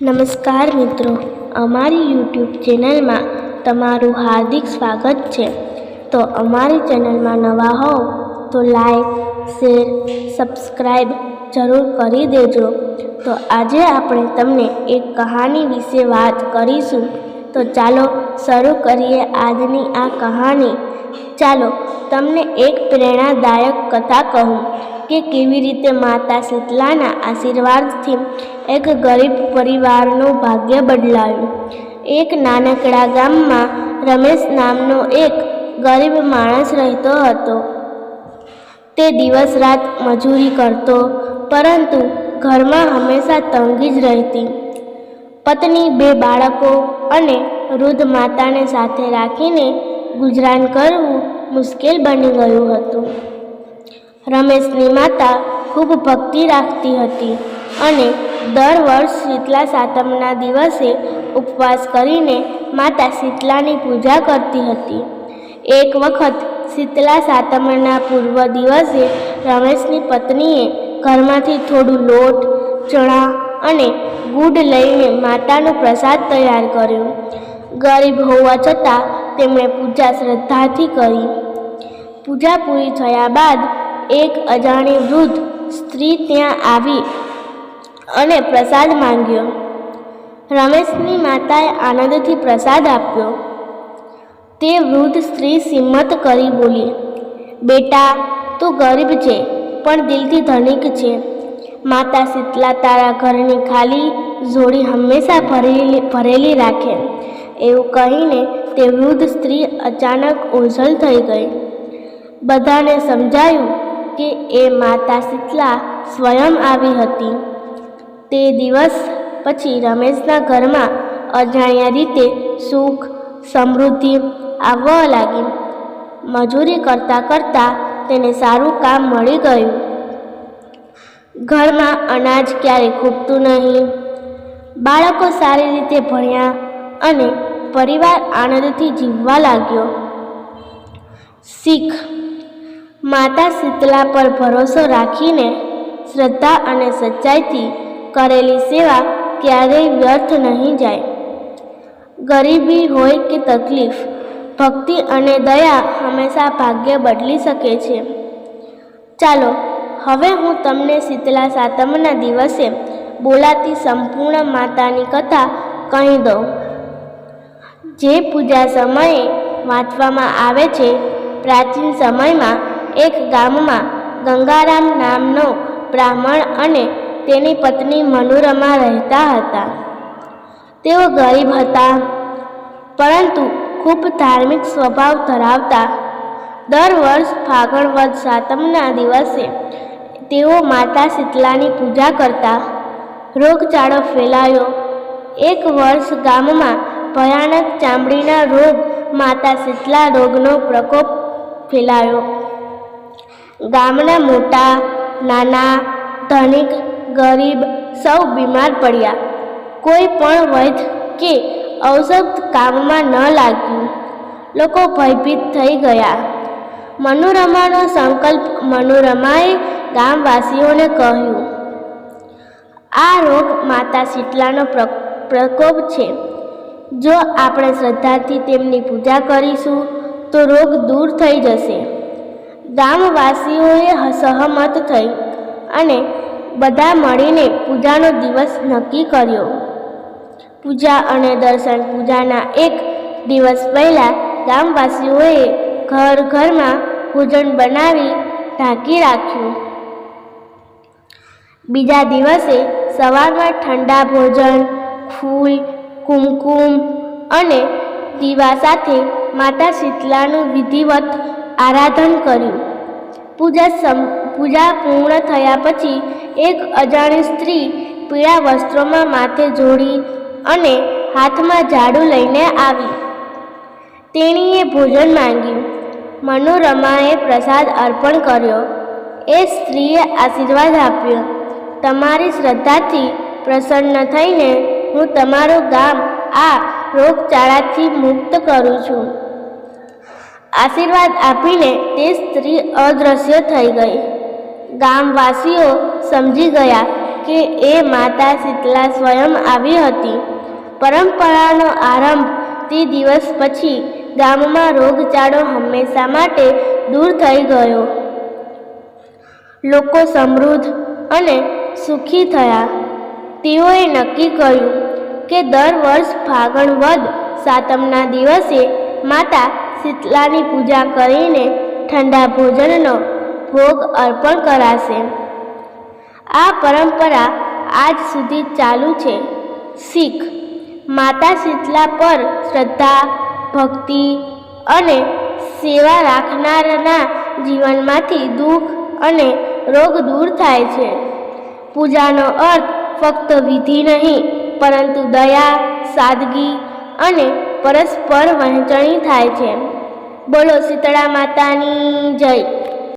નમસ્કાર મિત્રો, અમારી યુટ્યુબ ચેનલમાં તમારું હાર્દિક સ્વાગત છે. તો અમારી ચેનલમાં નવા હોવ તો લાઈક, શેર સબસ્ક્રાઈબ જરૂર કરી દેજો. તો આજે આપણે તમને એક કહાની વિશે વાત કરીશું. તો ચાલો શરૂ કરીએ આજની આ કહાની. ચાલો તમને એક પ્રેરણાદાયક કથા કહું. કે કેવી રીતે માતા શીતલાના આશીર્વાદથી એક ગરીબ પરિવારનું ભાગ્ય બદલાયું. એક નાનકડા ગામમાં રમેશ નામનો એક ગરીબ માણસ રહેતો હતો. તે દિવસ રાત મજૂરી કરતો, પરંતુ ઘરમાં હંમેશા તંગી જ રહેતી. પત્ની બે બાળકો અને વૃદ્ધ માતાને સાથે રાખીને ગુજરાન કરવું મુશ્કેલ બની ગયું હતું. રમેશની માતા ખૂબ ભક્તિ રાખતી હતી અને દર વર્ષ શીતલા સાતમના દિવસે ઉપવાસ કરીને માતા શીતલાની પૂજા કરતી હતી. એક વખત શીતલા સાતમના પૂર્વ દિવસે રમેશની પત્નીએ ઘરમાંથી થોડું લોટ, ચણા અને ગુડ લઈને માતાનો પ્રસાદ તૈયાર કર્યો. ગરીબ હોવા છતાં તેમણે પૂજા શ્રદ્ધાથી કરી. પૂજા પૂરી થયા બાદ એક અજાણી વૃદ્ધ સ્ત્રી ત્યાં આવી અને પ્રસાદ માંગ્યો. રમેશની માતાએ આનંદથી પ્રસાદ આપ્યો. તે વૃદ્ધ સ્ત્રી સિમ્મત કરી બોલી, બેટા, તું ગરીબ છે, પણ દિલથી ધનિક છે. માતા શીતલા તારા ઘરની ખાલી જોડી હંમેશા ભરેલી ભરેલી રાખે. એવું કહીને તે વૃદ્ધ સ્ત્રી અચાનક ઓઝલ થઈ ગઈ. બધાને સમજાયું કે એ માતા શીતલા સ્વયં આવી હતી. તે દિવસ પછી રમેશના ઘરમાં અજાણ્યા રીતે સુખ, સમૃદ્ધિ આવવા લાગી. મજૂરી કરતાં કરતાં તેને સારું કામ મળી ગયું. ઘરમાં અનાજ ક્યારેય ખૂટતું નહીં. બાળકો સારી રીતે ભણ્યા અને પરિવાર આનંદથી જીવવા લાગ્યો. શીખ માતા શીતલા પર ભરોસો રાખીને શ્રદ્ધા અને સચ્ચાઈથી કરેલી સેવા ક્યારેય વ્યર્થ નહીં જાય. ગરીબી હોય કે તકલીફ, ભક્તિ અને દયા હંમેશા ભાગ્ય બદલી શકે છે. ચાલો, હવે હું તમને શીતલા સાતમના દિવસે બોલાતી સંપૂર્ણ માતાની કથા કહી દઉં. જે પૂજા સમયે વાંચવામાં આવે છે, પ્રાચીન સમયમાં એક ગામમાં ગંગારામ નામનો બ્રાહ્મણ અને તેની પત્ની મનોરમા રહેતા હતા. તેઓ ગરીબ હતા, પરંતુ ખૂબ ધાર્મિક સ્વભાવ ધરાવતા. દર વર્ષ ફાગણ વદ સાતમના દિવસે તેઓ માતા શીતલાની પૂજા કરતા. રોગચાળો ફેલાયો. એક વર્ષ ગામમાં ભયાનક ચામડીના રોગ માતા શીતલા રોગનો પ્રકોપ ફેલાયો. ગામના મોટા, નાના, ધનિક, ગરીબ સૌ બીમાર પડ્યા. કોઈ પણ વૈધ કે ઔષધ કામમાં ન લાગ્યું. લોકો ભયભીત થઈ ગયા. મનોરમાનો સંકલ્પ મનોરમાએ ગામવાસીઓને કહ્યું, આ રોગ માતા શીતલાનો પ્રકોપ છે. જો આપણે શ્રદ્ધાથી તેમની પૂજા કરીશું, તો રોગ દૂર થઈ જશે. ગામવાસીઓએ સહમત થઈ અને બધા મળીને પૂજાનો દિવસ નક્કી કર્યો. પૂજા અને દર્શન પૂજાના એક દિવસ પહેલાં ગામવાસીઓએ ઘર ઘરમાં ભોજન બનાવી ઢાંકી રાખ્યું. બીજા દિવસે સવારમાં ઠંડા ભોજન, ફૂલ, કુમકુમ અને દીવા સાથે માતા શીતલાનું વિધિવત આરાધન કર્યું. પૂજા સમ, પૂજા પૂર્ણ થયા પછી એક અજાણી સ્ત્રી પીળા વસ્ત્રોમાં માથે જોડી અને હાથમાં ઝાડુ લઈને આવી. તેણીએ ભોજન માંગ્યું. મનોરમાએ પ્રસાદ અર્પણ કર્યો. એ સ્ત્રીએ આશીર્વાદ આપ્યો. તમારી શ્રદ્ધાથી પ્રસન્ન થઈને હું તમારું ગામ આ રોગચાળાથી મુક્ત કરું છું. આશીર્વાદ આપીને તે સ્ત્રી અદૃશ્ય થઈ ગઈ. ગામવાસીઓ સમજી ગયા કે એ માતા શીતલા સ્વયં આવી હતી. પરંપરાનો આરંભ તે દિવસ પછી ગામમાં રોગચાળો હંમેશા માટે દૂર થઈ ગયો. લોકો સમૃદ્ધ અને સુખી થયા. તેઓએ નક્કી કર્યું કે દર વર્ષ ફાગણ વદ સાતમના દિવસે માતા શીતલાની પૂજા કરીને ઠંડા ભોજનનો ભોગ અર્પણ કરાશે. આ પરંપરા આજ સુધી ચાલુ છે. શીખ, માતા શીતલા પર શ્રદ્ધા, ભક્તિ અને સેવા રાખનારના જીવનમાંથી દુઃખ અને રોગ દૂર થાય છે. પૂજાનો અર્થ ફક્ત વિધિ નહીં, પરંતુ દયા, સાદગી અને પરસ્પર વહેંચણી થાય છે. બોલો શીતળા માતાની જય.